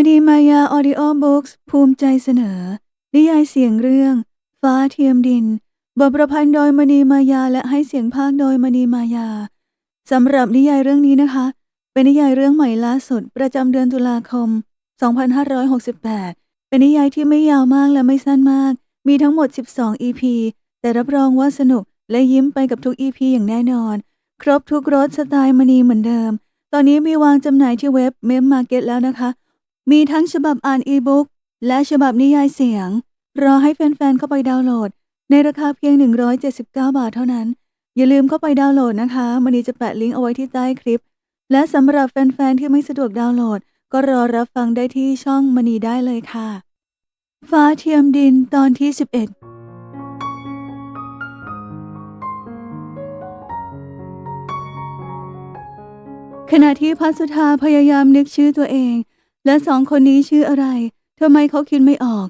มณีมายาออดิโอบุ๊กส์ภูมิใจเสนอ นิยายเสียงเรื่อง ฟ้าเทียมดิน บทประพันธ์โดยมณีมายาและให้เสียงภาคโดยมณีมายาสำหรับนิยายเรื่องนี้นะคะ เป็นนิยายเรื่องใหม่ล่าสุด ประจำเดือนตุลาคม 2568 เป็นนิยายที่ไม่ยาวมากและไม่สั้นมาก มีทั้งหมด 12 EP แต่รับรองว่าสนุก และยิ้มไปกับทุก EP อย่างแน่นอน ครบทุกรสสไตล์มณีเหมือนเดิม ตอนนี้มีวางจำหน่ายที่เว็บเมมมาร์เก็ตแล้วนะคะ มีทั้งฉบับอ่านอีบุ๊กและฉบับนิยายเสียง รอให้แฟนๆเข้าไปดาวน์โหลด ในราคาเพียง 179 บาทเท่านั้น อย่าลืมเข้าไปดาวน์โหลดนะคะมันนี้จะแปะลิงก์เอาไว้ที่ใต้คลิป และสำหรับแฟนๆที่ไม่สะดวกดาวน์โหลด ก็รอรับฟังได้ที่ช่องมณีได้เลยค่ะ ฟ้าเทียมดินตอนที่ 11 ขณะที่พัสธาพยายามนึกชื่อตัวเอง และสองคนนี้ชื่ออะไรทำไมเขาคิดไม่ออก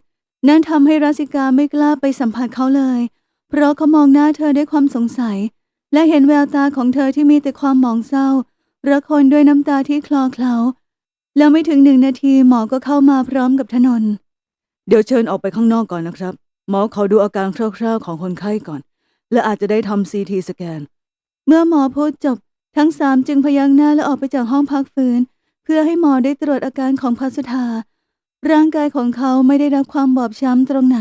นั่นทำให้ราสิกาไม่กล้าไปสัมผัสเขาเลย เพราะเขามองหน้าเธอด้วยความสงสัย และเห็นแววตาของเธอที่มีแต่ความหมองเศร้าระคนด้วยน้ำตาที่คลอเคล้าแล้วไม่ถึงหนึ่งนาทีหมอก็เข้ามาพร้อมกับถนน เดี๋ยวเชิญออกไปข้างนอกก่อนนะครับ หมอขอดูอาการคร่าวๆของคนไข้ก่อน และอาจจะได้ทำซีทีสแกน เมื่อหมอพูดจบ ทั้งสามจึงพยักหน้าและออกไปจากห้องพักฟื้น เพื่อให้หมอได้ตรวจอาการของพัสธา ร่างกายของเขาไม่ได้รับความบอบช้ำตรงไหน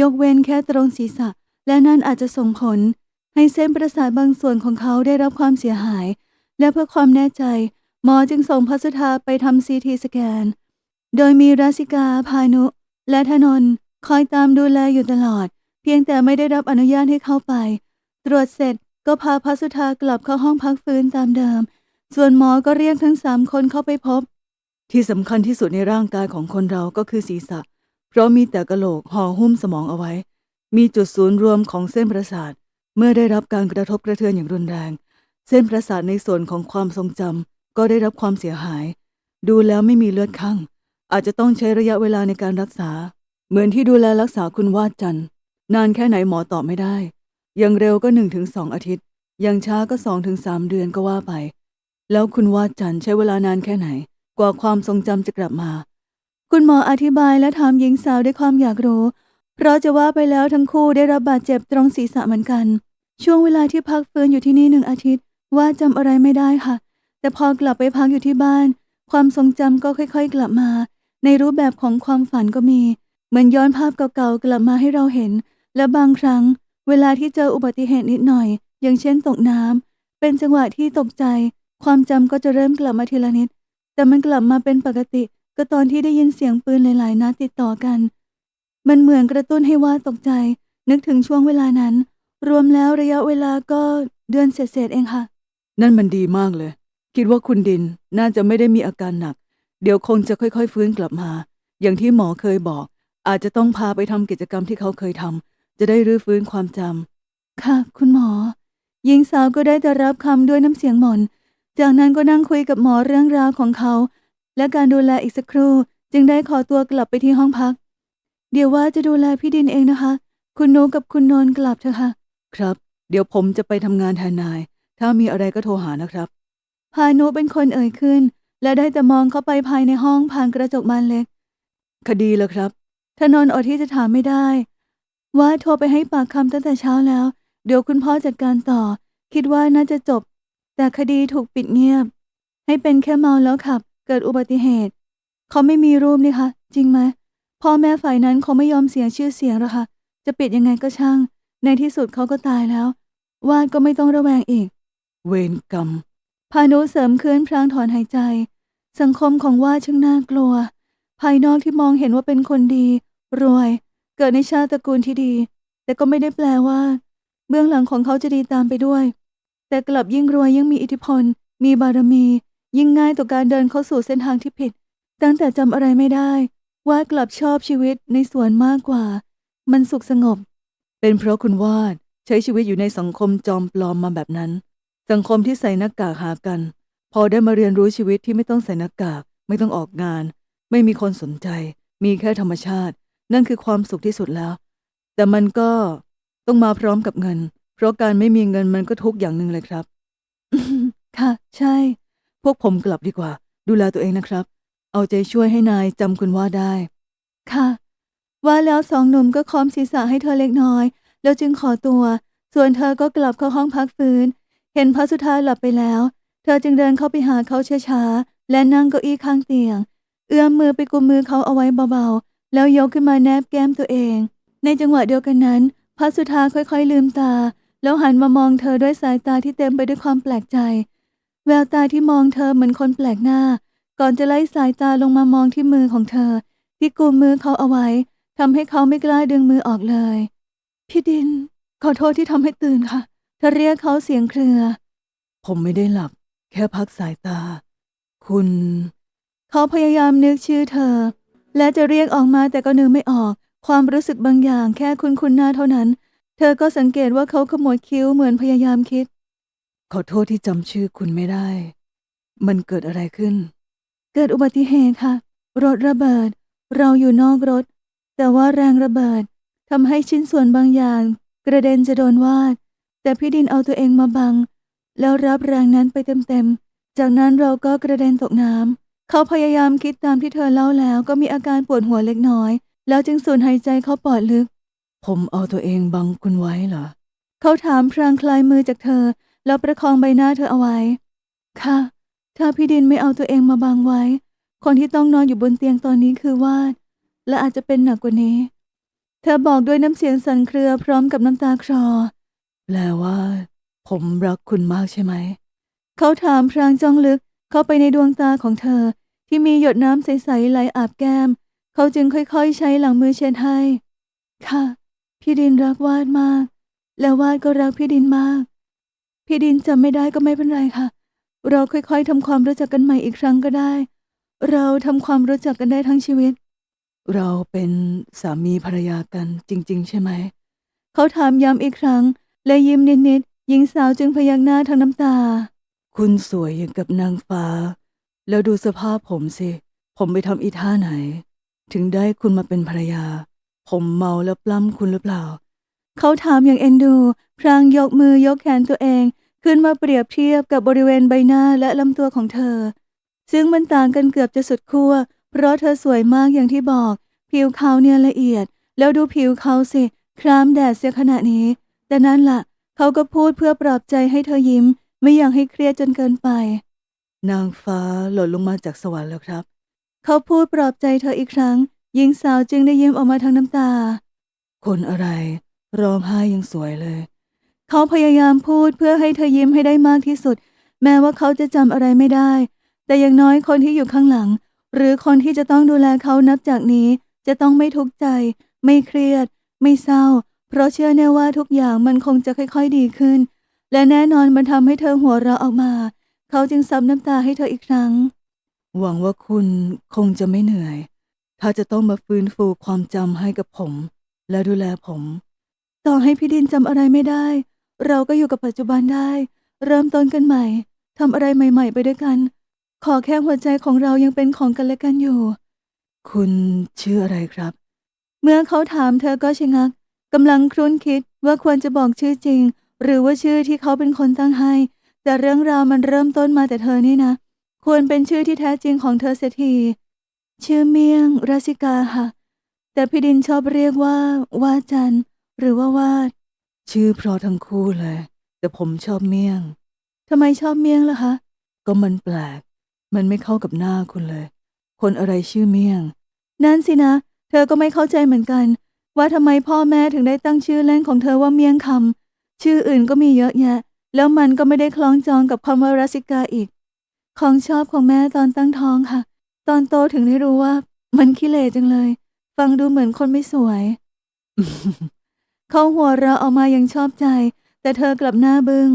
ยกเว้นแค่ตรงศีรษะ และนั่นอาจจะส่งผล ให้เส้นประสาทบางส่วนของเขาได้รับความเสียหาย และเพื่อความแน่ใจ หมอจึงส่งพัสธาไปทำซีทีสแกน โดยมีราสิกา พานุ และธนน์คอยตามดูแลอยู่ตลอด เพียงแต่ไม่ได้รับอนุญาตให้เข้าไป ตรวจเสร็จ ก็พาพัสุธากลับเข้าห้องพักฟื้นตามเดิม ส่วนหมอก็เรียกทั้งสามคนเข้าไปพบ ที่สำคัญที่สุดในร่างกายของคนเราก็คือศีรษะ เพราะมีแต่กะโหลกห่อหุ้มสมองเอาไว้ มีจุดศูนย์รวมของเส้นประสาท เมื่อได้รับการกระทบกระเทือนอย่างรุนแรง เส้นประสาทในส่วนของความทรงจำก็ได้รับความเสียหาย ดูแล้วไม่มีเลือดข้างอาจจะต้องใช้ระยะเวลาในการรักษา เหมือนที่ดูแลรักษาคุณวาดจันทร์นานแค่ไหนหมอตอบไม่ได้ อย่างเร็วก็หนึ่งถึงสองอาทิตย์ อย่างช้าก็สองถึงสามเดือนก็ว่าไป แล้วคุณวาดจันใช้เวลานานแค่ไหน กว่าความทรงจำจะกลับมา คุณหมออธิบายและถามหญิงสาวด้วยความอยากรู้ เพราะจะว่าไปแล้วทั้งคู่ได้รับบาดเจ็บตรงศีรษะเหมือนกัน ช่วงเวลาที่พักฟื้นอยู่ที่นี่หนึ่งอาทิตย์ ว่าจำอะไรไม่ได้ค่ะ แต่พอกลับไปพักอยู่ที่บ้าน ความทรงจำก็ค่อย ๆ กลับมา ในรูปแบบของความฝันก็มี เหมือนย้อนภาพเก่าๆกลับมาให้เราเห็น และบางครั้ง เวลาที่เจออุบัติเหตุนิดหน่อย อย่างเช่นตกน้ำเป็นจังหวะที่ตกใจ ความจำก็จะเริ่มกลับมาทีละนิด แต่มันกลับมาเป็นปกติ ก็ตอนที่ได้ยินเสียงปืนหลายๆนัดติดต่อกัน มันเหมือนกระตุ้นให้ว่าตกใจ นึกถึงช่วงเวลานั้น รวมแล้วระยะเวลาก็เดือนเศษๆเองค่ะ นั่นมันดีมากเลย คิดว่าคุณดินน่าจะไม่ได้มีอาการหนัก เดี๋ยวคงจะค่อยๆ ฟื้นกลับมา อย่างที่หมอเคยบอก อาจจะต้องพาไปทำกิจกรรมที่เขาเคยทำ จะได้รื้อฟื้นความจำค่ะ คุณหมอ หญิงสาวก็ได้แต่รับคำด้วยน้ำเสียงหม่น จากนั้นก็นั่งคุยกับหมอเรื่องราวของเขา และการดูแลอีกสักครู่ จึงได้ขอตัวกลับไปที่ห้องพัก เดี๋ยวว่าจะดูแลพี่ดินเองนะคะ คุณโนกับคุณนนท์กลับเถอะค่ะ ครับ เดี๋ยวผมจะไปทำงานแทนนาย ถ้ามีอะไรก็โทรหานะครับ พานุเป็นคนเอ่ยขึ้น และได้แต่มองเข้าไปภายในห้องผ่านกระจกบานเล็ก คดีแล้วครับถนนอดที่จะถามไม่ได้ ว่าโทรไปให้ปากคำตั้งแต่เช้าแล้ว เดี๋ยวคุณพ่อจัดการต่อ คิดว่าน่าจะจบ แต่คดีถูกปิดเงียบ ให้เป็นแค่เมาแล้วขับ เกิดอุบัติเหตุ เขาไม่มีรูปนี่คะจริงไหมพ่อแม่ฝ่ายนั้นคงไม่ยอมเสียชื่อเสียงหรอกค่ะ จะปิดยังไงก็ช่าง ในที่สุดเขาก็ตายแล้ว วาดก็ไม่ต้องระแวงอีก เวรกรรมพานุเสริมคืนพลางถอนหายใจ สังคมของว่าช่างน่ากลัว ภายนอกที่มองเห็นว่าเป็นคนดี รวย เกิดในชาติตระกูลที่ดี แต่ก็ไม่ได้แปลว่า เบื้องหลังของเขาจะดีตามไปด้วย แต่กลับยิ่งรวยยิ่งมีอิทธิพล มีบารมี ยิ่งง่ายต่อการเดินเข้าสู่เส้นทางที่ผิด ตั้งแต่จำอะไรไม่ได้ ว่ากลับชอบชีวิตในสวนมากกว่า มันสุขสงบ เป็นเพราะคุณวาดใช้ชีวิตอยู่ในสังคมจอมปลอมมาแบบนั้น สังคมที่ใส่หน้ากากหากัน พอได้มาเรียนรู้ชีวิตที่ไม่ต้องใส่หน้ากาก ไม่ต้องออกงาน ไม่มีคนสนใจ มีแค่ธรรมชาติ นั่นคือความสุขที่สุดแล้ว แต่มันก็ต้องมาพร้อมกับเงิน เพราะการไม่มีเงินมันก็ทุกอย่างหนึ่งเลยครับ ค่ะ ใช่ พวกผมกลับดีกว่า ดูแลตัวเองนะครับ เอาใจช่วยให้นายจำคุณว่าได้ ค่ะ ว่าแล้วสองหนุ่มก็ค้อมศีรษะให้เธอเล็กน้อย แล้วจึงขอตัว ส่วนเธอก็กลับเข้าห้องพักฟื้น เห็นพระสุธาหลับไปแล้ว เธอจึงเดินเข้าไปหาเขาช้าๆและนั่งเก้าอี้ข้างเตียง เอื้อมมือไปกุมมือเขาเอาไว้เบาๆ แล้วยกขึ้นมาแนบแก้มตัวเอง ในจังหวะเดียวกันนั้นพระสุธาค่อยๆลืมตา แล้วหันมามองเธอด้วยสายตาที่เต็มไปด้วยความแปลกใจ แววตาที่มองเธอเหมือนคนแปลกหน้า ก่อนจะไล่สายตาลงมามองที่มือของเธอ ที่กุมมือเขาเอาไว้ทำให้เขาไม่กล้าดึงมือออกเลย พี่ดิน ขอโทษที่ทำให้ตื่นค่ะ เธอเรียกเขาเสียงเครือ ผมไม่ได้หลับ แค่พักสายตา คุณ เขาพยายามนึกชื่อเธอ และจะเรียกออกมาแต่ก็นึกไม่ออก ความรู้สึกบางอย่างแค่คุ้นคุ้นๆหน้าเท่านั้น เธอก็สังเกตว่าเขาขมวดคิ้วเหมือนพยายามคิด ขอโทษที่จำชื่อคุณไม่ได้ มันเกิดอะไรขึ้น เกิดอุบัติเหตุค่ะ รถระเบิด เราอยู่นอกรถ แต่ว่าแรงระเบิดทำให้ชิ้นส่วนบางอย่าง กระเด็นจะโดนวาด แต่พี่ดินเอาตัวเองมาบัง แล้วรับแรงนั้นไปเต็มๆ จากนั้นเราก็กระเด็นตกน้ำ เขาพยายามคิดตามที่เธอเล่าแล้วก็มีอาการปวดหัวเล็กน้อย แล้วจึงสูดหายใจเข้าปอดลึก ผมเอาตัวเองบังคุณไว้เหรอ เขาถามพรางคลายมือจากเธอ แล้วประคองใบหน้าเธอเอาไว้ ค่ะ ถ้าพี่ดินไม่เอาตัวเองมาบังไว้ คนที่ต้องนอนอยู่บนเตียงตอนนี้คือวาด และอาจจะเป็นหนักกว่านี้ เธอบอกด้วยน้ำเสียงสั่นเครือพร้อมกับน้ำตาคลอ แปลว่า ผมรักคุณมากใช่ไหม เขาถามพรางจ้องลึก เข้าไปในดวงตาของเธอ ที่มีหยดน้ำใสๆไหลอาบแก้ม เขาจึงค่อยๆ ใช้หลังมือเช็ดให้ ค่ะ พี่ดินรักวาดมาก และวาดก็รักพี่ดินมาก พี่ดินจำไม่ได้ก็ไม่เป็นไรค่ะ เราค่อยๆทำความรู้จักกันใหม่อีกครั้งก็ได้ เราทำความรู้จักกันได้ทั้งชีวิต เราเป็นสามีภรรยากันจริง ๆ ใช่ไหม เขาถามย้ำอีกครั้ง และยิ้มนิดๆหญิงสาวจึงพยักหน้าทั้งน้ำตา คุณสวยอย่างกับนางฟ้า แล้วดูสภาพผมสิ ผมไปทำอีท่าไหน ถึงได้คุณมาเป็นภรรยา ผมเมาแล้วปล้ำคุณหรือเปล่า เขาถามอย่างเอ็นดู พรางยกมือยกแขนตัวเอง ขึ้นมาเปรียบเทียบกับบริเวณใบหน้าและลำตัวของเธอ ซึ่งมันต่างกันเกือบจะสุดขั้ว เพราะเธอสวยมากอย่างที่บอก ผิวเขาเนี่ยละเอียด แล้วดูผิวเขาสิ ครามแดดเสียขนาดนี้ แต่นั่นล่ะ เขาก็พูดเพื่อปลอบใจให้เธอยิ้ม ไม่อยากให้เครียดจนเกินไป นางฟ้าหล่นลงมาจากสวรรค์แล้วครับ เขาพูดปลอบใจเธออีกครั้ง หญิงสาวจึงได้ยิ้มออกมาทั้งน้ำตา คนอะไร ร้องไห้ยังสวยเลย เขาพยายามพูดเพื่อให้เธอยิ้มให้ได้มากที่สุด แม้ว่าเขาจะจำอะไรไม่ได้ แต่อย่างน้อยคนที่อยู่ข้างหลัง หรือคนที่จะต้องดูแลเขานับจากนี้ จะต้องไม่ทุกข์ใจ ไม่เครียด ไม่เศร้า เพราะเชื่อแน่ว่าทุกอย่างมันคงจะค่อย ๆ ดีขึ้น และแน่นอนมันทำให้เธอหัวเราะออกมา เขาจึงซับน้ำตาให้เธออีกครั้ง หวังว่าคุณคงจะไม่เหนื่อย ถ้าจะต้องมาฟื้นฟูความจำให้กับผม และดูแลผม ต่อให้พี่ดินจำอะไรไม่ได้ เราก็อยู่กับปัจจุบันได้ เริ่มต้นกันใหม่ทำอะไรใหม่ ๆ ไปด้วยกัน ขอแค่หัวใจของเรายังเป็นของกันและกันอยู่ คุณชื่ออะไรครับ เมื่อเขาถามเธอก็ชะงักกำลังครุ่นคิดว่าควรจะบอกชื่อจริง หรือว่าชื่อที่เขาเป็นคนตั้งให้ แต่เรื่องราวมันเริ่มต้นมาแต่เธอนี่นะ ควรเป็นชื่อที่แท้จริงของเธอเสียที ชื่อเมียงราชิกาค่ะ แต่พี่ดินชอบเรียกว่าวาจันทร์หรือว่าวาด ชื่อเพราะทั้งคู่เลย แต่ผมชอบเมี่ยงทำไมชอบเมียงล่ะคะ ก็มันแปลก มันไม่เข้ากับหน้าคุณเลย คนอะไรชื่อเมี่ยง นั่นสินะ เธอก็ไม่เข้าใจเหมือนกัน ว่าทำไมพ่อแม่ถึงได้ตั้งชื่อเล่นของเธอว่าเมียงคำ ชื่ออื่นก็มีเยอะแยะ แล้วมันก็ไม่ได้คล้องจองกับคำว่ารัสิกาอีก ของชอบของแม่ตอนตั้งท้องค่ะ ตอนโตถึงได้รู้ว่า มันขี้เหร่จังเลย ฟังดูเหมือนคนไม่สวย เขาหัวเราะออกมาอย่างชอบใจ แต่เธอกลับหน้าบึง้ง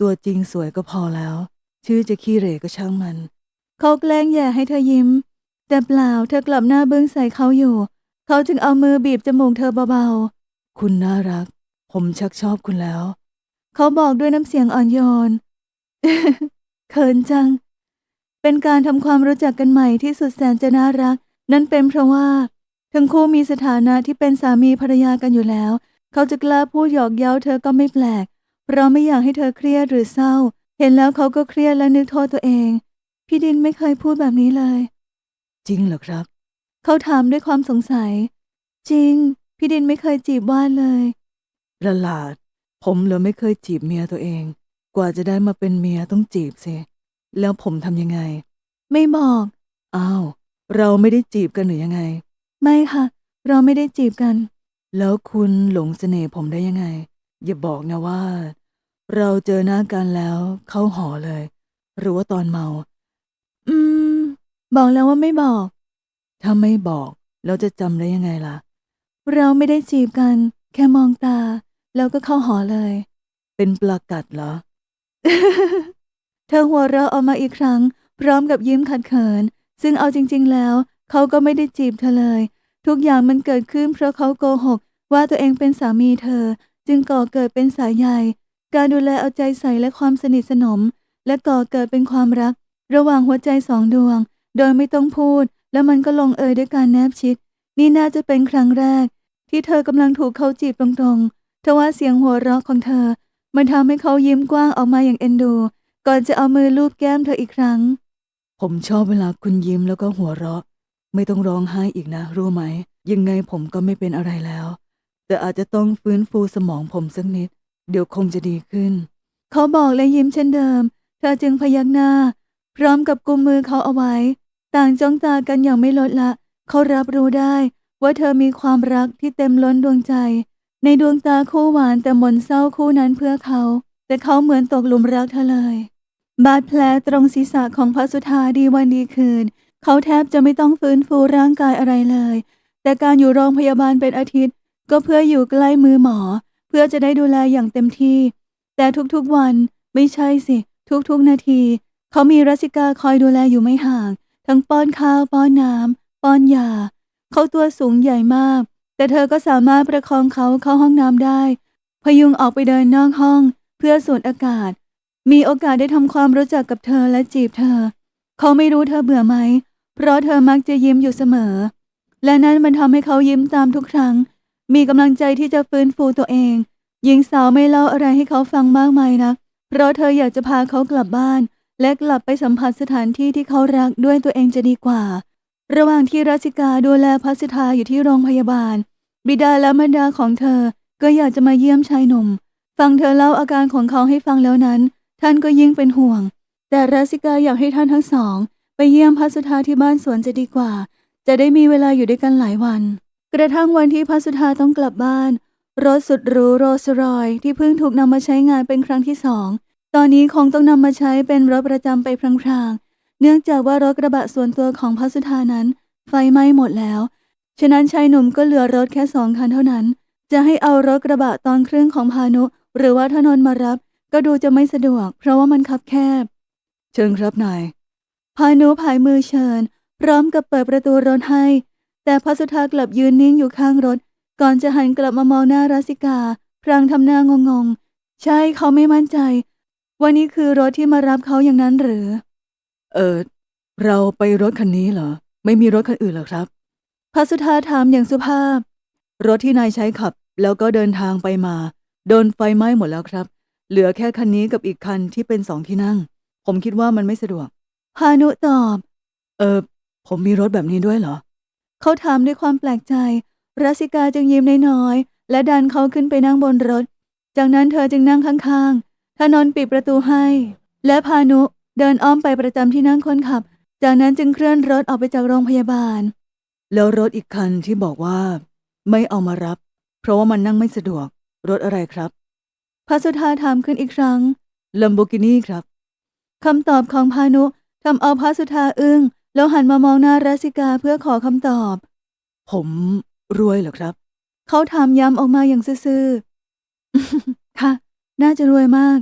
ตัวจริงสวยก็พอแล้ว ชื่อจะขี้เหร่ก็ช่างมัน เขาแกล้งแย่ให้เธอยิ้ม แต่เปล่าเธอกลับหน้าบึ้งใส่เขาอยู่ เขาจึงเอามือบีบจมูกเธอเบาๆ คุณน่ารัก ผมชักชอบคุณแล้วๆเขาบอกด้วยน้ำเสียงอ่อนโยน เขินจัง เป็นการทำความรู้จักกันใหม่ที่สุดแสนจะน่ารัก นั่นเป็นเพราะว่า ทั้งคู่มีสถานะที่เป็นสามีภรรยากันอยู่แล้ว เขาจะกล้าพูดหยอกเย้าเธอก็ไม่แปลก เพราะไม่อยากให้เธอเครียดหรือเศร้า เห็นแล้วเขาก็เครียดและนึกโทษตัวเอง พี่ดินไม่เคยพูดแบบนี้เลย จริงเหรอครับ เขาถามด้วยความสงสัย จริง พี่ดินไม่เคยจีบว่านเลย ประหลาด ผมเหรอไม่เคยจีบเมียตัวเอง กว่าจะได้มาเป็นเมียต้องจีบสิแล้วผมทำยังไง ไม่บอกอ้าวเราไม่ได้จีบกันหรือยังไง ไม่ค่ะ เราไม่ได้จีบกัน แล้วคุณหลงเสน่ห์ผมได้ยังไง อย่าบอกนะว่า เราเจอหน้ากันแล้วเข้าหอเลย หรือว่าตอนเมา อืม บอกแล้วว่าไม่บอก ถ้าไม่บอก เราจะจำได้ยังไงล่ะ เราไม่ได้จีบกัน แค่มองตา แล้วก็เข้าหอเลย เป็นปลากัดเหรอ เธอหัวเราะออกมาอีกครั้ง พร้อมกับยิ้มขัดเขิน ซึ่งเอาจริง ๆ แล้ว เขาก็ไม่ได้จีบเธอเลย ทุกอย่างมันเกิดขึ้นเพราะเขาโกหก ว่าตัวเองเป็นสามีเธอ จึงก่อเกิดเป็นสายใยการดูแลเอาใจใส่และความสนิทสนม และก่อเกิดเป็นความรัก ระหว่างหัวใจสองดวง โดยไม่ต้องพูด แล้วมันก็ลงเอยด้วยการแนบชิด นี่น่าจะเป็นครั้งแรก ที่เธอกำลังถูกเขาจีบตรงๆ ทว่าเสียงหัวเราะของเธอ มันทำให้เขายิ้มกว้างออกมาอย่างเอ็นดู ก่อนจะเอามือลูบแก้มเธออีกครั้ง ผมชอบเวลาคุณยิ้มแล้วก็หัวเราะ ไม่ต้องร้องไห้อีกนะ รู้ไหม ยังไงผมก็ไม่เป็นอะไรแล้ว แต่อาจจะต้องฟื้นฟูสมองผมสักนิด เดี๋ยวคงจะดีขึ้น เขาบอกและยิ้มเช่นเดิม เธอจึงพยักหน้า พร้อมกับกุมมือเขาเอาไว้ ต่างจ้องตากันอย่างไม่ลดละ เขารับรู้ได้ว่าเธอมีความรักที่เต็มล้นดวงใจ ในดวงตาคู่หวานแต่หมนเศร้าคู่นั้นเพื่อเขา แต่เขาเหมือนตกหลุมรักเธอเลย บาดแผลตรงศีรษะของพระสุธาดีวันดีคืน เขาแทบจะไม่ต้องฟื้นฟูร่างกายอะไรเลย แต่การอยู่โรงพยาบาลเป็นอาทิตย์ ก็เพื่ออยู่ใกล้มือหมอ เพื่อจะได้ดูแลอย่างเต็มที่ แต่ทุกๆวันไม่ใช่สิ ทุกๆนาที เขามีรัสิกาคอยดูแลอยู่ไม่ห่าง ทั้งป้อนข้าวป้อนน้ำป้อนยา เขาตัวสูงใหญ่มาก แต่เธอก็สามารถประคองเขาเข้าห้องน้ำได้ พยุงออกไปเดินนอกห้อง เพื่อสูดอากาศ มีโอกาสได้ทำความรู้จักกับเธอและจีบเธอ เขาไม่รู้เธอเบื่อไหม เพราะเธอมักจะยิ้มอยู่เสมอ และนั้นมันทำให้เขายิ้มตามทุกครั้ง มีกำลังใจที่จะฟื้นฟูตัวเอง หญิงสาวไม่เล่าอะไรให้เขาฟังมากมายนัก เพราะเธออยากจะพาเขากลับบ้าน และกลับไปสัมผัสสถานที่ที่เขารักด้วยตัวเองจะดีกว่า ระหว่างที่ราชิกาดูแลพัสธาอยู่ที่โรงพยาบาล บิดาและมารดาของเธอก็อยากจะมาเยี่ยมชายหนุ่ม ฟังเธอเล่าอาการของเขาให้ฟังแล้วนั้น ท่านก็ยิ่งเป็นห่วง แต่ราชิกาอยากให้ท่านทั้งสอง ไปเยี่ยมพัสธาที่บ้านสวนจะดีกว่า จะได้มีเวลาอยู่ด้วยกันหลายวัน กระทั่งวันที่พัสธาต้องกลับบ้าน รถสุดหรูโรลส์รอยซ์ที่เพิ่งถูกนำมาใช้งานเป็นครั้งที่สอง ตอนนี้คงต้องนำมาใช้เป็นรถประจำไปพลางๆ เนื่องจากว่ารถกระบะส่วนตัวของพัสธานั้น ไฟไหม้หมดแล้ว ฉะนั้นชายหนุ่มก็เหลือรถแค่สองคันเท่านั้น จะให้เอารถกระบะตอนครึ่งของพานุ หรือว่าถนนมารับ ก็ดูจะไม่สะดวก เพราะว่ามันคับแคบ เชิญครับนาย พานุผายมือเชิญ พร้อมกับเปิดประตูรถให้ แต่พัสุธากลับยืนนิ่งอยู่ข้างรถ ก่อนจะหันกลับมามองหน้าราสิกาพรางทำหน้างงๆใช่เขาไม่มั่นใจว่านี่คือรถที่มารับเขาอย่างนั้นหรือ เออเราไปรถคันนี้เหรอ ไม่มีรถคันอื่นเหรอครับ พัสุธาถามอย่างสุภาพ รถที่นายใช้ขับแล้วก็เดินทางไปมา โดนไฟไหม้หมดแล้วครับ เหลือแค่คันนี้กับอีกคันที่เป็นสองที่นั่ง ผมคิดว่ามันไม่สะดวกพานุตอบ เออ ผมมีรถแบบนี้ด้วยเหรอ เขาถามด้วยความแปลกใจรัสิกาจึงยิ้มน้อยๆและดันเขาขึ้นไปนั่งบนรถ จากนั้นเธอจึงนั่งข้างๆถนนปิดประตูให้ และพานุเดินอ้อมไปประจำที่นั่งคนขับ จากนั้นจึงเคลื่อนรถออกไปจากโรงพยาบาล แล้วรถอีกคันที่บอกว่า ไม่เอามารับ เพราะว่ามันนั่งไม่สะดวก รถอะไรครับพัสุธาถามขึ้นอีกครั้งลัมโบกินีครับคำตอบของพานุทำเอาพัสุธาอึ้งแล้วหันมามองหน้ารัสิกาเพื่อขอคำตอบ ผมรวยเหรอครับ เขาถามย้ำออกมาอย่างซื่อๆค่ะ น่าจะรวยมาก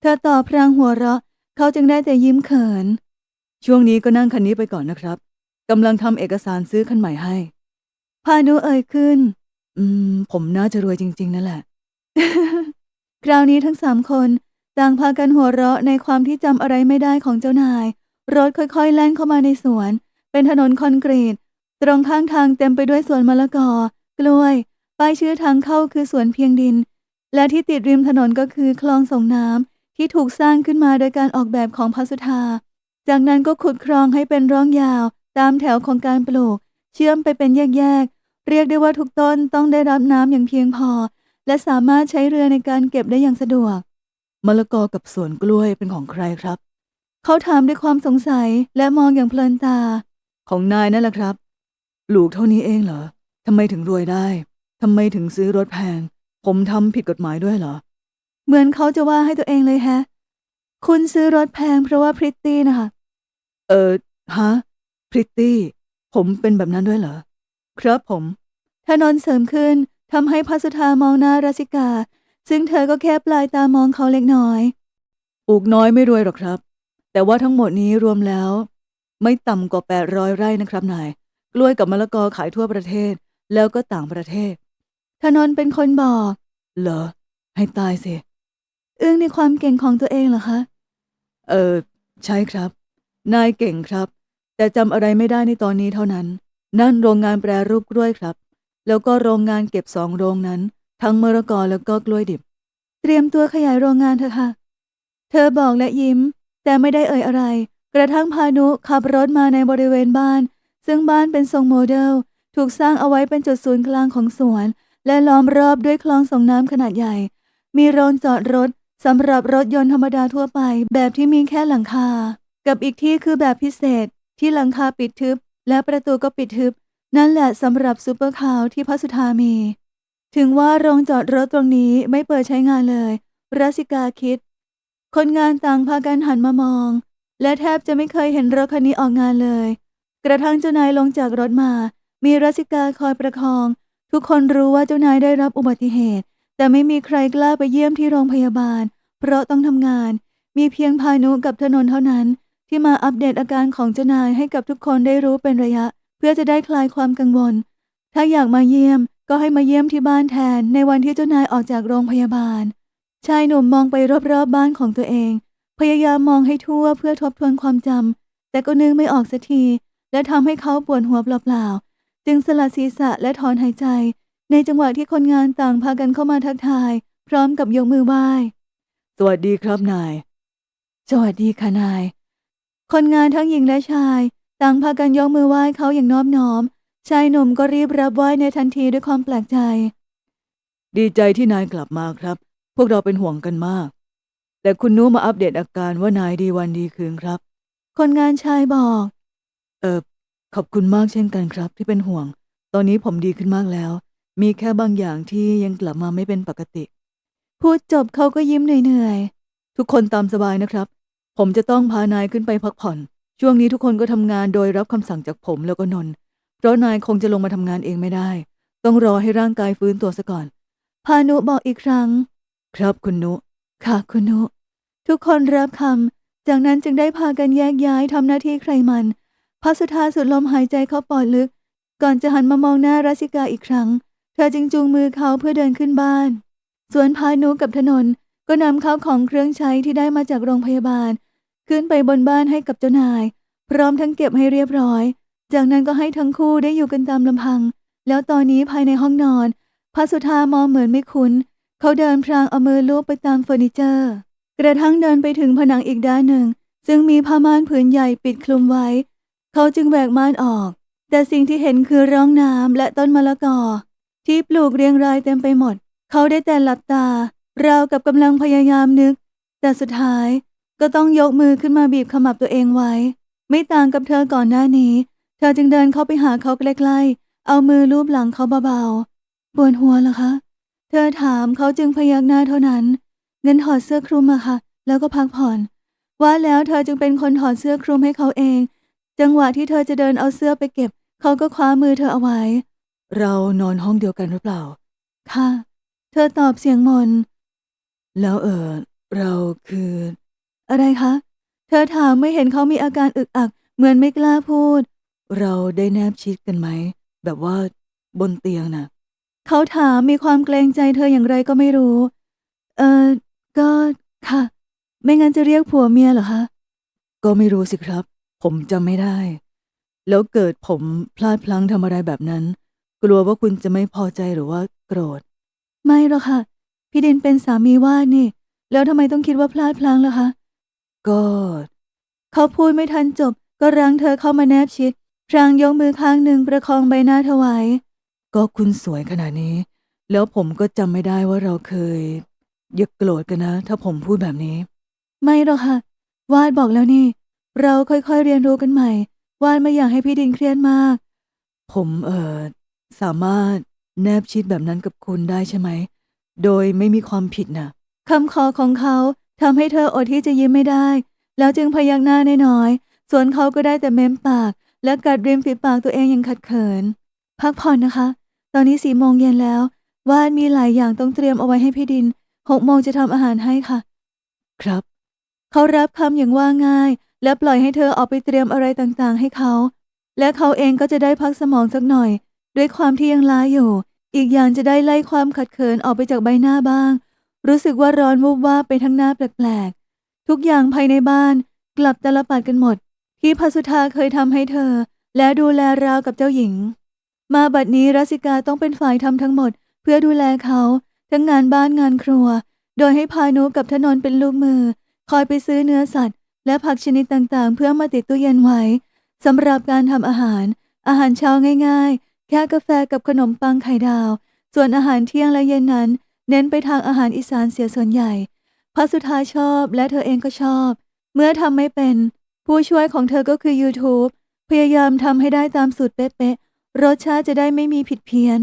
เธอตอบพรางหัวเราะ เขาจึงได้แต่ยิ้มเขิน ช่วงนี้ก็นั่งคันนี้ไปก่อนนะครับ กำลังทำเอกสารซื้อคันใหม่ให้ พานุเอ่ยขึ้น อืม ผมน่าจะรวยจริง ๆ นั่นแหละ คราวนี้ทั้งสามคนต่างพากันหัวเราะในความที่จำอะไรไม่ได้ของเจ้านาย รถค่อยๆ แล่นเข้ามาในสวน เป็นถนนคอนกรีต ตรงข้างทางเต็มไปด้วยสวนมะละกอ กล้วย ป้ายชื่อทางเข้าคือสวนเพียงดิน และที่ติดริมถนนก็คือคลองส่งน้ำที่ถูกสร้างขึ้นมาโดยการออกแบบของพระสุธา จากนั้นก็ขุดคลองให้เป็นร่องยาว ตามแถวของการปลูก เชื่อมไปเป็นแยกๆ เรียกได้ว่าทุกต้นต้องได้รับน้ำอย่างเพียงพอ และสามารถใช้เรือในการเก็บได้อย่างสะดวกมะละกอกับสวนกล้วยเป็นของใครครับ เขาถามด้วยความสงสัยและมองอย่างเพลินตา ของนายนั่นแหละครับ ปลูกเท่านี้เองเหรอทำไมถึงรวยได้ทำไมถึงซื้อรถแพง ผมทำผิดกฎหมายด้วยเหรอ เหมือนเขาจะว่าให้ตัวเองเลยแฮะ คุณซื้อรถแพงเพราะว่าพริตตี้นะคะ เออฮะ พริตตี้ ผมเป็นแบบนั้นด้วยเหรอ ครับผมถนนเสริมขึ้นทำให้พัสุธามองหน้าราชิกา ซึ่งเธอก็แค่ปลายตามองเขาเล็กน้อยปลูกน้อยไม่รวยหรอกครับ แต่ว่าทั้งหมดนี้รวมแล้ว ไม่ต่ำกว่า800ไร่นะครับนาย กล้วยกับมะละกอขายทั่วประเทศ แล้วก็ต่างประเทศถนนเป็นคนบอกเหรอ ให้ตายสิอึ้งในความเก่งของตัวเองเหรอคะ เออใช่ครับ นายเก่งครับ แต่จำอะไรไม่ได้ในตอนนี้เท่านั้น นั่นโรงงานแปรรูปกล้วยครับ แล้วก็โรงงานเก็บสองโรงนั้น ทั้งมะละกอแล้วก็กล้วยดิบ เตรียมตัวขยายโรงงานเถอะค่ะ เธอบอกและยิ้ม แต่ไม่ได้เอ่ยอะไร กระทั่งพานุขับรถมาในบริเวณบ้าน ซึ่งบ้านเป็นทรงโมเดล ถูกสร้างเอาไว้เป็นจุดศูนย์กลางของสวน และล้อมรอบด้วยคลองส่งน้ำขนาดใหญ่ มีโรงจอดรถสำหรับรถยนต์ธรรมดาทั่วไป แบบที่มีแค่หลังคา กับอีกที่คือแบบพิเศษ ที่หลังคาปิดทึบ และประตูก็ปิดทึบ นั่นแหละสำหรับซูเปอร์คาร์ที่พระสุธามี ถึงว่าโรงจอดรถตรงนี้ไม่เปิดใช้งานเลยรัสิกาคิด คนงานต่างพากันหันมามอง และแทบจะไม่เคยเห็นรถคันนี้ออกงานเลย กระทั่งเจ้านายลงจากรถมา มีรัสิกาคอยประคอง ทุกคนรู้ว่าเจ้านายได้รับอุบัติเหตุ แต่ไม่มีใครกล้าไปเยี่ยมที่โรงพยาบาล เพราะต้องทำงาน มีเพียงพานุกับถนนเท่านั้น ที่มาอัปเดตอาการของเจ้านายให้กับทุกคนได้รู้เป็นระยะ เพื่อจะได้คลายความกังวล ถ้าอยากมาเยี่ยมก็ให้มาเยี่ยมที่บ้านแทนในวันที่เจ้านายออกจากโรงพยาบาล ชายหนุ่มมองไปรอบๆบบ้านของตัวเอง พยายามมองให้ทั่วเพื่อทบทวนความจำแต่ก็นึกไม่ออกสักที และทำให้เขาปวดหัวเปล่าๆจึงสลัดศีรษะและถอนหายใจ ในจังหวะที่คนงานต่างพากันเข้ามาทักทาย พร้อมกับยกมือไหว้ สวัสดีครับนาย สวัสดีค่ะนาย คนงานทั้งหญิงและชาย ต่างพากันยกมือไหว้เขาอย่างนอบน้อม ชายหนุ่มก็รีบรับไหว้ในทันทีด้วยความแปลกใจ ดีใจที่นายกลับมาครับ พวกเราเป็นห่วงกันมาก แต่คุณนุมาอัปเดตอาการว่านายดีวันดีคืนครับ คนงานชายบอก เออขอบคุณมากเช่นกันครับ ที่เป็นห่วง ตอนนี้ผมดีขึ้นมากแล้ว มีแค่บางอย่างที่ยังกลับมาไม่เป็นปกติ พูดจบเขาก็ยิ้มเหนื่อยทุกคนตามสบายนะครับ ผมจะต้องพานายขึ้นไปพักผ่อน ช่วงนี้ทุกคนก็ทำงานโดยรับคำสั่งจากผมแล้วก็นนท์เพราะนายคงจะลงมาทำงานเองไม่ได้ ต้องรอให้ร่างกายฟื้นตัวซะก่อน พานุบอกอีกครั้ง ครับคุณนุ ค่ะคุณนุ ทุกคนรับคำจากนั้นจึงได้พากันแยกย้ายทำหน้าที่ใครมันพระสุธาสุดลมหายใจเข้าปอดลึก ก่อนจะหันมามองหน้ารัสิกาอีกครั้ง เธอจึงจูงมือเขาเพื่อเดินขึ้นบ้าน ส่วนพานุกับถนน ก็นำข้าวของเครื่องใช้ที่ได้มาจากโรงพยาบาล ขึ้นไปบนบ้านให้กับเจ้านาย พร้อมทั้งเก็บให้เรียบร้อย จากนั้นก็ให้ทั้งคู่ได้อยู่กันตามลำพัง แล้วตอนนี้ภายในห้องนอนพระสุธามองเหมือนไม่คุ้น เขาเดินพลางเอามือลูบไปตามเฟอร์นิเจอร์ กระทั่งเดินไปถึงผนังอีกด้านหนึ่ง ซึ่งมีผ้าม่านผืนใหญ่ปิดคลุมไว้ เขาจึงแบกม่านออก แต่สิ่งที่เห็นคือร่องน้ำและต้นมะละกอ ที่ปลูกเรียงรายเต็มไปหมด เขาได้แต่หลับตา ราวกับกำลังพยายามนึก แต่สุดท้ายก็ต้องยกมือขึ้นมาบีบขมับตัวเองไว้ ไม่ต่างกับเธอก่อนหน้านี้ เธอจึงเดินเข้าไปหาเขาใกล้ๆ เอามือลูบหลังเขาเบาๆ ปวดหัวเหรอคะ เธอถามเขาจึงพยักหน้าเท่านั้นเงินถอดเสื้อคลุมมาค่ะ แล้วก็พักผ่อน ว่าแล้วเธอจึงเป็นคนถอดเสื้อคลุมให้เขาเอง จังหวะที่เธอจะเดินเอาเสื้อไปเก็บ เขาก็คว้ามือเธอเอาไว้ เรานอนห้องเดียวกันหรือเปล่า ค่ะ เธอตอบเสียงหมน แล้วเออเราคือ อะไรคะ เธอถามไม่เห็นเขามีอาการอึกอัก เหมือนไม่กล้าพูด เราได้แนบชิดกันไหม แบบว่าบนเตียงน่ะ เขาถามมีความเกรงใจเธออย่างไรก็ไม่รู้ เออก็ค่ะ ไม่งั้นจะเรียกผัวเมียเหรอคะ ก็ไม่รู้สิครับ ผมจำไม่ได้ แล้วเกิดผมพลาดพลั้งทำอะไรแบบนั้น กลัวว่าคุณจะไม่พอใจหรือว่าโกรธ ไม่หรอกค่ะ พี่ดินเป็นสามีวาดนี่ แล้วทำไมต้องคิดว่าพลาดพลั้งล่ะคะก็เขาพูดไม่ทันจบ ก็รั้งเธอเข้ามาแนบชิดพรางยกมือข้างหนึ่งประคองใบหน้าเธอไว้ก็คุณสวยขนาดนี้ แล้วผมก็จำไม่ได้ว่าเราเคย อย่าโกรธกันนะ ถ้าผมพูดแบบนี้ ไม่หรอกค่ะ วาดบอกแล้วนี่ เราค่อยๆเรียนรู้กันใหม่ วาดไม่อยากให้พี่ดินเครียดมาก ผมเอ่อสามารถแนบชิดแบบนั้นกับคุณได้ใช่ไหม โดยไม่มีความผิดนะคำขอของเขาทำให้เธออดที่จะยิ้มไม่ได้ แล้วจึงพยักหน้าน้อยๆส่วนเขาก็ได้แต่เม้มปาก และกัดริมฝีปากตัวเองอย่างขัดเขิน พักผ่อนนะคะ ตอนนี้สี่โมงเย็นแล้ว วาดมีหลายอย่างต้องเตรียมเอาไว้ให้พี่ดินหกโมงจะทำอาหารให้ค่ะ ครับ เขารับคำอย่างว่าง่าย และปล่อยให้เธอออกไปเตรียมอะไรต่างๆ ให้เขา และเขาเองก็จะได้พักสมองสักหน่อย ด้วยความที่ยังล้าอยู่ อีกอย่างจะได้ไล่ความขัดเขินออกไปจากใบหน้าบ้าง รู้สึกว่าร้อนวูบวาบไปทั้งหน้าแปลกๆ ทุกอย่างภายในบ้านกลับตลปัดกันหมด ที่พัสุธาเคยทำให้เธอ และดูแลราวกับเจ้าหญิง มาบัดนี้รัสิกาต้องเป็นฝ่ายทำทั้งหมด เพื่อดูแลเขาทั้งงานบ้านงานครัว โดยให้พานุกับถนนเป็นลูกมือ คอยไปซื้อเนื้อสัตว์ และผักชนิดต่างๆ เพื่อมาติดตู้เย็นไว้สำหรับการทำอาหาร อาหารเช้าง่าย ๆ แค่กาแฟกับขนมปังไข่ดาว ส่วนอาหารเที่ยงและเย็นนั้น เน้นไปทางอาหารอีสานเสียส่วนใหญ่พระสุธาชอบและเธอเองก็ชอบ เมื่อทำไม่เป็น ผู้ช่วยของเธอก็คือ YouTube พยายามทำให้ได้ตามสูตรเป๊ะๆรสชาติจะได้ไม่มีผิดเพี้ยน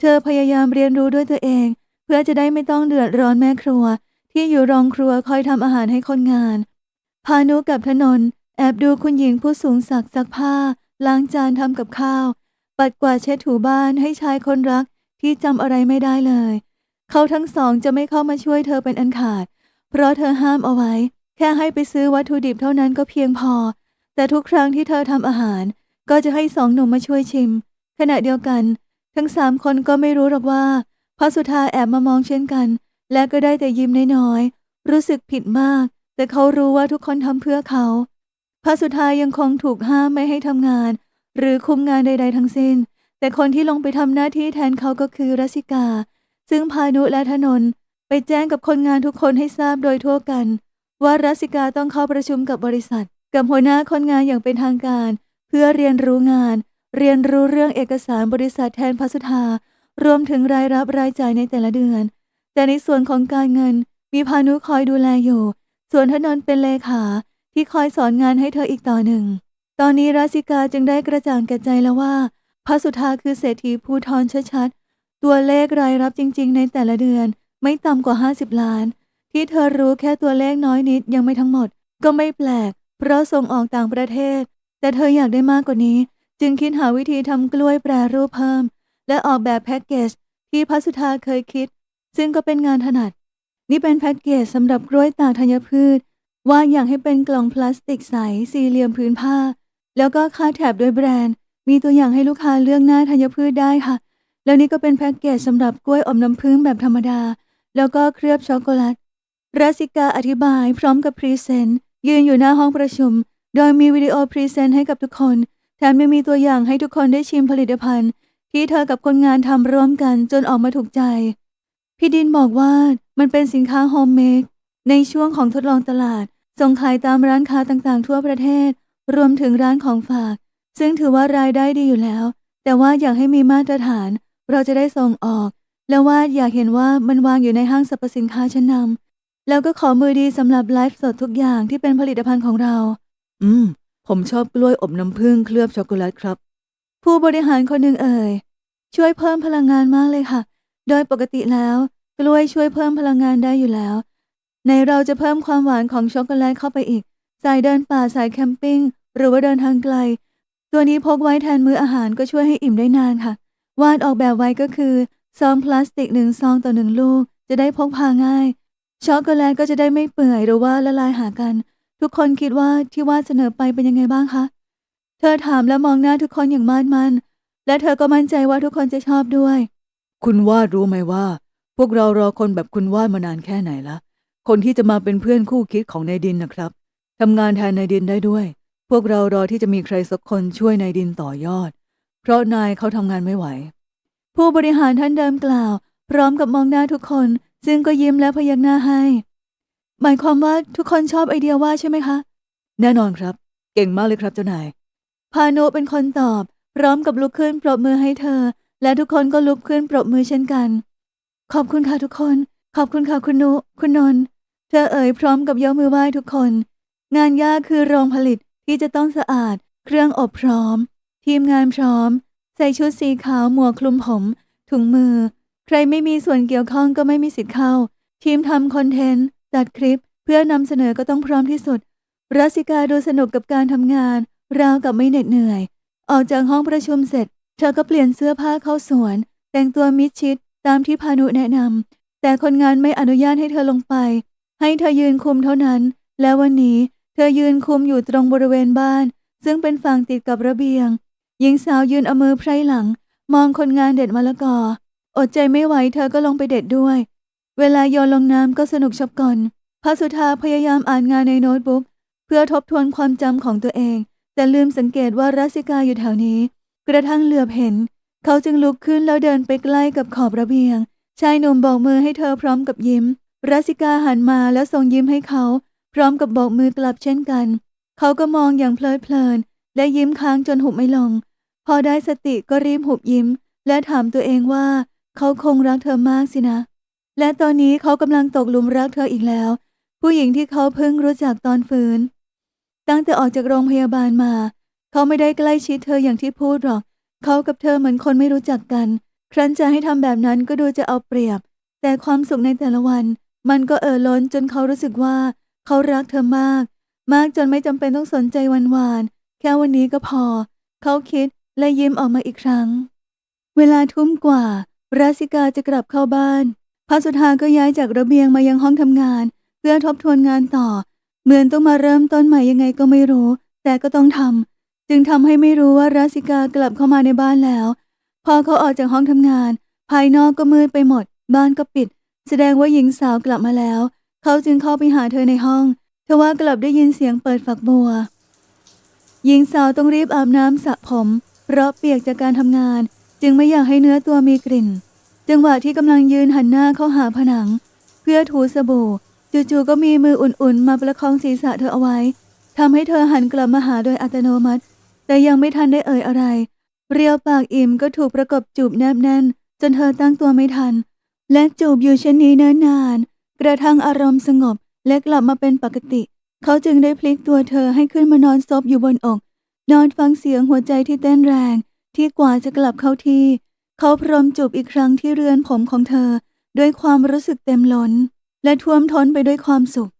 เธอพยายามเรียนรู้ด้วยตัวเอง เพื่อจะได้ไม่ต้องเดือดร้อนแม่ครัว ที่อยู่โรงครัวคอยทำอาหารให้คนงาน พานุกับถนน แอบดูคุณหญิงผู้สูงศักดิ์ซักผ้า ล้างจานทำกับข้าว ปัดกวาดเช็ดถูบ้านให้ชายคนรักที่จำอะไรไม่ได้เลย เขาทั้งสองจะไม่เข้ามาช่วยเธอเป็นอันขาด เพราะเธอห้ามเอาไว้ แค่ให้ไปซื้อวัตถุดิบเท่านั้นก็เพียงพอ แต่ทุกครั้งที่เธอทำอาหาร ก็จะให้สองหนุ่มมาช่วยชิม ขณะเดียวกัน ทั้งสามคนก็ไม่รู้หรอกว่าพระสุธาแอบมามองเช่นกัน และก็ได้แต่ยิ้มน้อยๆรู้สึกผิดมาก แต่เขารู้ว่าทุกคนทำเพื่อเขาพระสุธายังคงถูกห้ามไม่ให้ทำงาน หรือคุมงานใด ๆ ทั้งสิ้น แต่คนที่ลงไปทำหน้าที่แทนเขาก็คือรัสิกา ซึ่งพานุและถนนไปแจ้งกับคนงานทุกคนให้ทราบโดยทั่วกัน ว่ารัสิกาต้องเข้าประชุมกับบริษัท กับหัวหน้าคนงานอย่างเป็นทางการ เพื่อเรียนรู้งาน เรียนรู้เรื่องเอกสารบริษัทแทนพระสุธารวมถึงรายรับรายจ่ายในแต่ละเดือน แต่ในส่วนของการเงินมีพานุคอยดูแลอยู่ ส่วนถนนเป็นเลขาที่คอยสอนงานให้เธออีกต่อหนึ่ง ตอนนี้ราสิกาจึงได้กระจ่างแก่ใจแล้วว่า พระสุธาคือเศรษฐีภูทรชัดๆ ตัวเลขรายรับจริงๆ ในแต่ละเดือนไม่ต่ำกว่า 50 ล้าน ที่เธอรู้แค่ตัวเลขน้อยนิดยังไม่ทั้งหมด ก็ไม่แปลก เพราะส่งออกต่างประเทศ แต่เธออยากได้มากกว่านี้ จึงคิดหาวิธีทำกล้วยแปรรูปเพิ่ม และออกแบบแพ็กเกจที่พระสุธาเคยคิด ซึ่งก็เป็นงานถนัด นี่เป็นแพ็กเกจสำหรับกล้วยตากธัญพืชวางอย่างให้เป็นกล่องพลาสติกใสสี่เหลี่ยมพื้นผ้า แล้วก็คาแถบด้วยแบรนด์ มีตัวอย่างให้ลูกค้าเลือกหน้าธัญพืชได้ค่ะ แล้วนี่ก็เป็นแพ็กเกจสำหรับกล้วยอมน้ำผึ้งแบบธรรมดา แล้วก็เคลือบช็อกโกแลตรัสิกาอธิบายพร้อมกับพรีเซนต์ยืนอยู่หน้าห้องประชุม โดยมีวิดีโอพรีเซนต์ให้กับทุกคน แถมยังมีตัวอย่างให้ทุกคนได้ชิมผลิตภัณฑ์ ที่เธอกับคนงานทำร่วมกันจนออกมาถูกใจ พี่ดินบอกว่ามันเป็นสินค้าโฮมเมดในช่วงของทดลองตลาด ส่งขายตามร้านค้าต่างๆ ทั่วประเทศ รวมถึงร้านของฝาก ซึ่งถือว่ารายได้ดีอยู่แล้ว แต่ว่าอยากให้มีมาตรฐาน เราจะได้ส่งออก แล้วว่าอยากเห็นว่ามันวางอยู่ในห้างสรรพสินค้าชั้นนำแล้วก็ขอมือดีสำหรับไลฟ์สดทุกอย่างที่เป็นผลิตภัณฑ์ของเรา อืม ผมชอบกล้วยอบน้ำผึ้งเคลือบช็อกโกแลตครับ ผู้บริหารคนหนึ่งเอ่ย ช่วยเพิ่มพลังงานมากเลยค่ะ โดยปกติแล้ว กล้วยช่วยเพิ่มพลังงานได้อยู่แล้ว ในเราจะเพิ่มความหวานของช็อกโกแลตเข้าไปอีก สายเดินป่าสายแคมปิ้งหรือว่าเดินทางไกล ตัวนี้พกไว้แทนมื้ออาหารก็ช่วยให้อิ่มได้นานค่ะ วาดออกแบบไว้ก็คือซองพลาสติกหนึ่งซองต่อหนึ่งลูก จะได้พกพาง่าย ช็อกโกแลตก็จะได้ไม่เปื่อยหรือว่าละลายหากัน ทุกคนคิดว่าที่วาดเสนอไปเป็นยังไงบ้างคะเธอถามและมองหน้าทุกคนอย่างมาดมัน และเธอก็มั่นใจว่าทุกคนจะชอบด้วย คุณวาดรู้ไหมว่า พวกเรารอคนแบบคุณวาดมานานแค่ไหนละคนที่จะมาเป็นเพื่อนคู่คิดของนายดินนะครับ ทำงานแทนนายดินได้ด้วย พวกเรารอที่จะมีใครสักคนช่วยนายดินต่อยอด เพราะนายเขาทำงานไม่ไหว ผู้บริหารท่านเดิมกล่าว พร้อมกับมองหน้าทุกคน ซึ่งก็ยิ้มและพยักหน้าให้ หมายความว่าทุกคนชอบไอเดียว่าใช่ไหมคะ แน่นอนครับ เก่งมากเลยครับเจ้านาย พาโนเป็นคนตอบ พร้อมกับลุกขึ้นปรบมือให้เธอ และทุกคนก็ลุกขึ้นปรบมือเช่นกัน ขอบคุณค่ะทุกคน ขอบคุณค่ะคุณนุ คุณนนท์เธอเอ่ยพร้อมกับยกมือไหว้ทุกคน งานยากคือโรงผลิตที่จะต้องสะอาด เครื่องอบพร้อม ทีมงานพร้อม ใส่ชุดสีขาวหมวกคลุมผม ถุงมือ ใครไม่มีส่วนเกี่ยวข้องก็ไม่มีสิทธิ์เข้า ทีมทำคอนเทนต์ตัดคลิป เพื่อนำเสนอก็ต้องพร้อมที่สุดรัสิกาดูสนุกกับการทำงาน ราวกับไม่เหน็ดเหนื่อย ออกจากห้องประชุมเสร็จ เธอก็เปลี่ยนเสื้อผ้าเข้าสวน แต่งตัวมิดชิดตามที่พานุแนะนำแต่คนงานไม่อนุญาตให้เธอลงไป ให้เธอยืนคุมเท่านั้น และวันนี้ เธอยืนคุมอยู่ตรงบริเวณบ้าน ซึ่งเป็นฝั่งติดกับระเบียง หญิงสาวยืนเอามือไพร่หลัง มองคนงานเด็ดมะละกอ อดใจไม่ไหวเธอก็ลงไปเด็ดด้วย เวลาโยนลงน้ำก็สนุกชับก่อนพระสุธาพยายามอ่านงานในโน้ตบุ๊ก เพื่อทบทวนความจำของตัวเอง แต่ลืมสังเกตว่ารัสิกาอยู่แถวนี้ กระทั่งเหลือบเห็น เขาจึงลุกขึ้นแล้วเดินไปใกล้กับขอบระเบียง ชายหนุ่มโบอกมือให้เธอพร้อมกับยิ้ม รัสสิกาหันมาแล้วส่งยิ้มให้เขา พร้อมกับโบกมือกลับเช่นกัน เขาก็มองอย่างเพลิดเพลิน และยิ้มค้างจนหุบไม่ลง พอได้สติก็รีบหุบยิ้ม และถามตัวเองว่า เขาคงรักเธอมากสินะ และตอนนี้เขากำลังตกหลุมรักเธออีกแล้ว ผู้หญิงที่เขาเพิ่งรู้จักตอนฟื้น ตั้งแต่ออกจากโรงพยาบาลมา เขาไม่ได้ใกล้ชิดเธออย่างที่พูดหรอก เขากับเธอเหมือนคนไม่รู้จักกัน ครั้นจะให้ทำแบบนั้นก็ดูจะเอาเปรียบ แต่ความสุขในแต่ละวัน มันก็เอ่อล้นจนเขารู้สึกว่า เขารักเธอมาก มากจนไม่จำเป็นต้องสนใจวันวานแค่วันนี้ก็พอ เขาคิดและยิ้มออกมาอีกครั้ง เวลาทุ่มกว่า ราสิกาจะกลับเข้าบ้านพระสุธาก็ย้ายจากระเบียงมายังห้องทำงาน เพื่อทบทวนงานต่อ เหมือนต้องมาเริ่มต้นใหม่ยังไงก็ไม่รู้ แต่ก็ต้องทำจึงทำให้ไม่รู้ว่าราสิกากลับเข้ามาในบ้านแล้ว พอเขาออกจากห้องทำงาน ภายนอกก็มืดไปหมด บ้านก็ปิด แสดงว่าหญิงสาวกลับมาแล้ว เขาจึงเข้าไปหาเธอในห้องทว่ากลับได้ยินเสียงเปิดฝักบัว หญิงสาวต้องรีบอาบน้ำสระผม เพราะเปียกจากการทำงาน จึงไม่อยากให้เนื้อตัวมีกลิ่น จังหวะที่กำลังยืนหันหน้าเข้าหาผนัง เพื่อถูสบู่จู่ๆก็มีมืออุ่นๆ มาประคองศีรษะเธอเอาไว้ทำให้เธอหันกลับมาหาโดยอัตโนมัติ แต่ยังไม่ทันได้เอ่ยอะไร เรียวปากอิ่มก็ถูกประกบจูบแนบแน่น จนเธอตั้งตัวไม่ทัน และจูบอยู่เช่นนี้เนิ่นนาน กระทั่งอารมณ์สงบและกลับมาเป็นปกติ เขาจึงได้พลิกตัวเธอให้ขึ้นมานอนซบอยู่บนอก นอนฟังเสียงหัวใจที่เต้นแรง ที่กว่าจะกลับเข้าที่ เขาพรมจูบอีกครั้งที่เรือนผมของเธอ ด้วยความรู้สึกเต็มล้น และท่วมท้นไปด้วยความสุข